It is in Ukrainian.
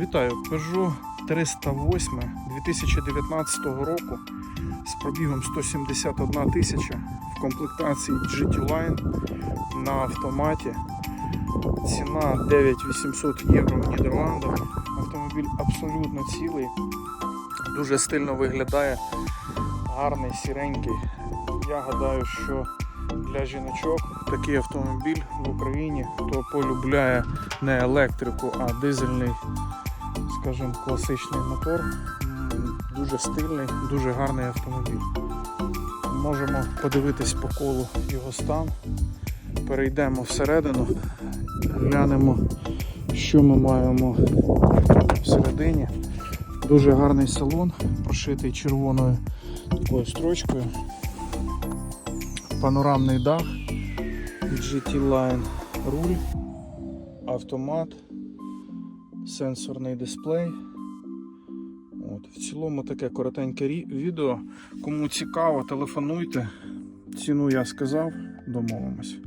Вітаю, Peugeot 308 2019 року з пробігом 171 тисяча в комплектації GT Line на автоматі. Ціна 9800 євро в Нідерландах. Автомобіль абсолютно цілий, дуже стильно виглядає, гарний, сіренький. Я гадаю, що для жіночок такий автомобіль в Україні, хто полюбляє не електрику, а дизельний, скажімо, класичний мотор. Дуже стильний, дуже гарний автомобіль. Можемо подивитись по колу його стан. Перейдемо всередину, глянемо, що ми маємо всередині. Дуже гарний салон, прошитий червоною такою строчкою. Панорамний дах, GT Line руль, автомат, сенсорний дисплей. От, в цілому таке коротеньке відео. Кому цікаво, телефонуйте. Ціну я сказав, домовимось.